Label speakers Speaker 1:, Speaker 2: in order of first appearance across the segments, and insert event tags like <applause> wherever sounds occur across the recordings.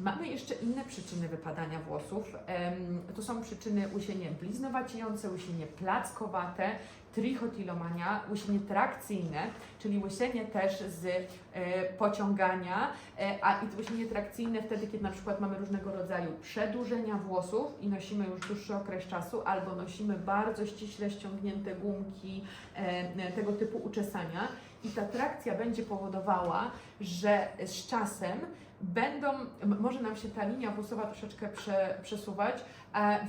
Speaker 1: Mamy jeszcze inne przyczyny wypadania włosów. To są przyczyny łysienie bliznowaciejące, łysienie plackowate, trichotilomania, łysienie trakcyjne, czyli łysienie też z e, pociągania, e, a i łysienie trakcyjne wtedy, kiedy na przykład mamy różnego rodzaju przedłużenia włosów i nosimy już dłuższy okres czasu, albo nosimy bardzo ściśle ściągnięte gumki, e, tego typu uczesania. I ta trakcja będzie powodowała, że z czasem będą, może nam się ta linia włosowa troszeczkę prze, przesuwać,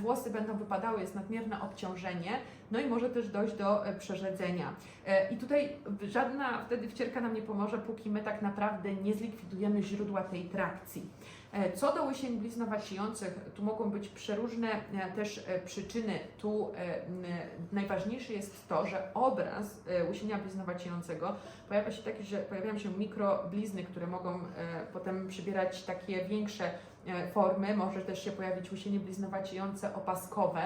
Speaker 1: włosy będą wypadały, jest nadmierne obciążenie, no i może też dojść do e, przerzedzenia. E, I tutaj żadna wtedy wcierka nam nie pomoże, póki my tak naprawdę nie zlikwidujemy źródła tej trakcji. E, Co do łysień bliznowaciejących, tu mogą być przeróżne też przyczyny. Tu najważniejsze jest to, że obraz łysienia bliznowaciejącego pojawia się taki, że pojawiają się mikroblizny, które mogą potem przybierać takie większe formy. Może też się pojawić łysienie bliznowaciejące opaskowe.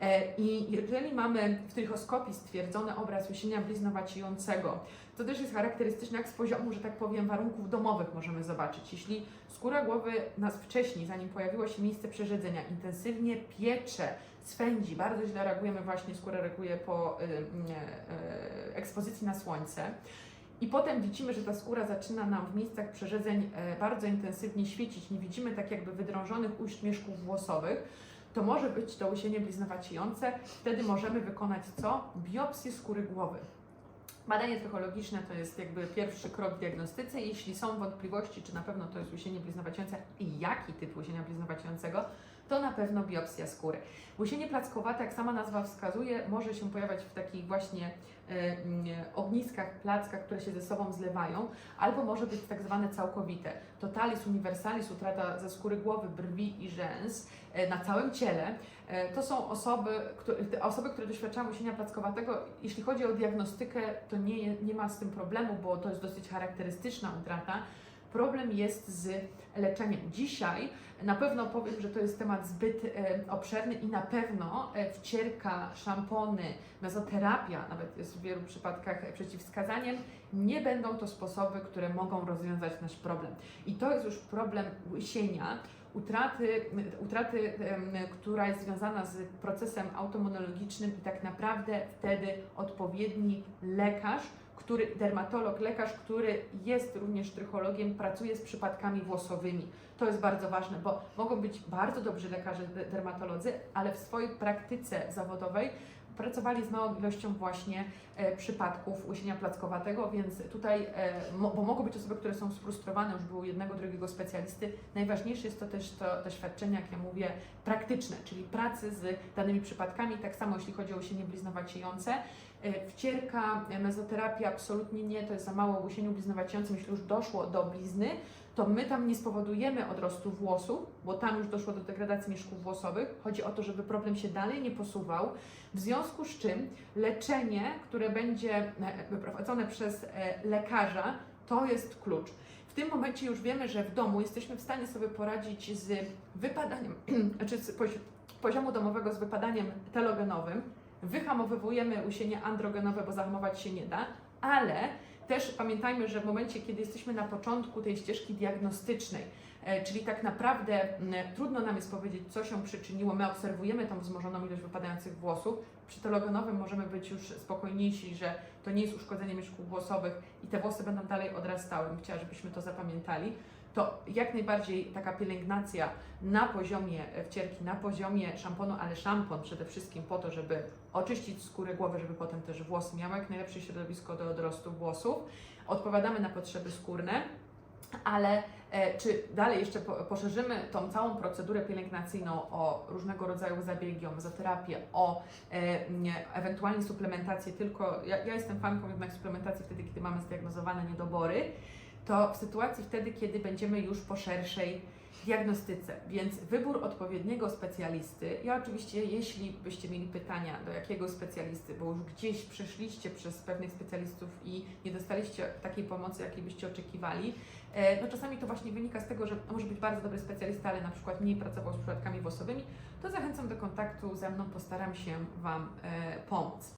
Speaker 1: E, I jeżeli mamy w trychoskopii stwierdzony obraz łysienia bliznowaciejącego, to też jest charakterystyczne, jak z poziomu, że tak powiem, warunków domowych możemy zobaczyć. Jeśli skóra głowy nas wcześniej, zanim pojawiło się miejsce przerzedzenia, intensywnie piecze, swędzi, bardzo źle reagujemy, właśnie skóra reaguje po y, ekspozycji na słońce. I potem widzimy, że ta skóra zaczyna nam w miejscach przerzedzeń e, bardzo intensywnie świecić. Nie widzimy tak jakby wydrążonych uśmieszków włosowych. To może być to łysienie bliznowaciejące. Wtedy możemy wykonać co? Biopsję skóry głowy. Badanie trichologiczne to jest jakby pierwszy krok w diagnostyce. Jeśli są wątpliwości, czy na pewno to jest łysienie bliznowaciejące i jaki typ łysienia bliznowaciejącego, to na pewno biopsja skóry. Łysienie plackowate, jak sama nazwa wskazuje, może się pojawiać w takich właśnie e, mm, ogniskach, plackach, które się ze sobą zlewają, albo może być tak zwane całkowite. Totalis universalis, utrata ze skóry głowy, brwi i rzęs e, na całym ciele. E, To są osoby, które, osoby, które doświadczają łysienia plackowatego. Jeśli chodzi o diagnostykę, to nie, nie ma z tym problemu, bo to jest dosyć charakterystyczna utrata. Problem jest z leczeniem. Dzisiaj na pewno powiem, że to jest temat zbyt e, obszerny i na pewno e, wcierka, szampony, mezoterapia, nawet jest w wielu przypadkach przeciwwskazaniem, nie będą to sposoby, które mogą rozwiązać nasz problem. I to jest już problem łysienia, utraty, utraty która jest związana z procesem automonologicznym i tak naprawdę wtedy odpowiedni lekarz, który, dermatolog, lekarz, który jest również trychologiem, pracuje z przypadkami włosowymi. To jest bardzo ważne, bo mogą być bardzo dobrzy lekarze de- dermatolodzy, ale w swojej praktyce zawodowej pracowali z małą ilością właśnie e, przypadków łysienia plackowatego, więc tutaj, e, bo mogą być osoby, które są sfrustrowane, już było jednego, drugiego specjalisty. Najważniejsze jest to też to doświadczenie, jak ja mówię, praktyczne, czyli pracy z danymi przypadkami, tak samo jeśli chodzi o łysienie bliznowaciejące. E, Wcierka, mezoterapia absolutnie nie, to jest za mało w łysieniu bliznowaciejącym, jeśli już doszło do blizny, to my tam nie spowodujemy odrostu włosów, bo tam już doszło do degradacji mieszków włosowych. Chodzi o to, żeby problem się dalej nie posuwał, w związku z czym leczenie, które będzie e, prowadzone przez e, lekarza, to jest klucz. W tym momencie już wiemy, że w domu jesteśmy w stanie sobie poradzić z wypadaniem, <clears throat> znaczy z pozi- poziomu domowego z wypadaniem telogenowym. Wyhamowywujemy usienie androgenowe, bo zahamować się nie da, ale też pamiętajmy, że w momencie, kiedy jesteśmy na początku tej ścieżki diagnostycznej, e, czyli tak naprawdę trudno nam jest powiedzieć, co się przyczyniło, my obserwujemy tą wzmożoną ilość wypadających włosów, przy telogenowym możemy być już spokojniejsi, że to nie jest uszkodzenie mieszków włosowych i te włosy będą dalej odrastały. Bym chciała, żebyśmy to zapamiętali. To jak najbardziej taka pielęgnacja na poziomie e, wcierki, na poziomie szamponu, ale szampon przede wszystkim po to, żeby oczyścić skórę głowy, żeby potem też włosy miały jak najlepsze środowisko do odrostu włosów. Odpowiadamy na potrzeby skórne, ale e, czy dalej jeszcze po, poszerzymy tą całą procedurę pielęgnacyjną o różnego rodzaju zabiegi, o mezoterapię, o e, nie, ewentualnie suplementację, tylko ja, ja jestem fanką jednak suplementacji wtedy, kiedy mamy zdiagnozowane niedobory, to w sytuacji wtedy, kiedy będziemy już po szerszej diagnostyce, więc wybór odpowiedniego specjalisty. Ja oczywiście, jeśli byście mieli pytania do jakiego specjalisty, bo już gdzieś przeszliście przez pewnych specjalistów i nie dostaliście takiej pomocy, jakiej byście oczekiwali, e, no czasami to właśnie wynika z tego, że może być bardzo dobry specjalista, ale na przykład mniej pracował z przypadkami włosowymi, to zachęcam do kontaktu ze mną, postaram się Wam e, pomóc.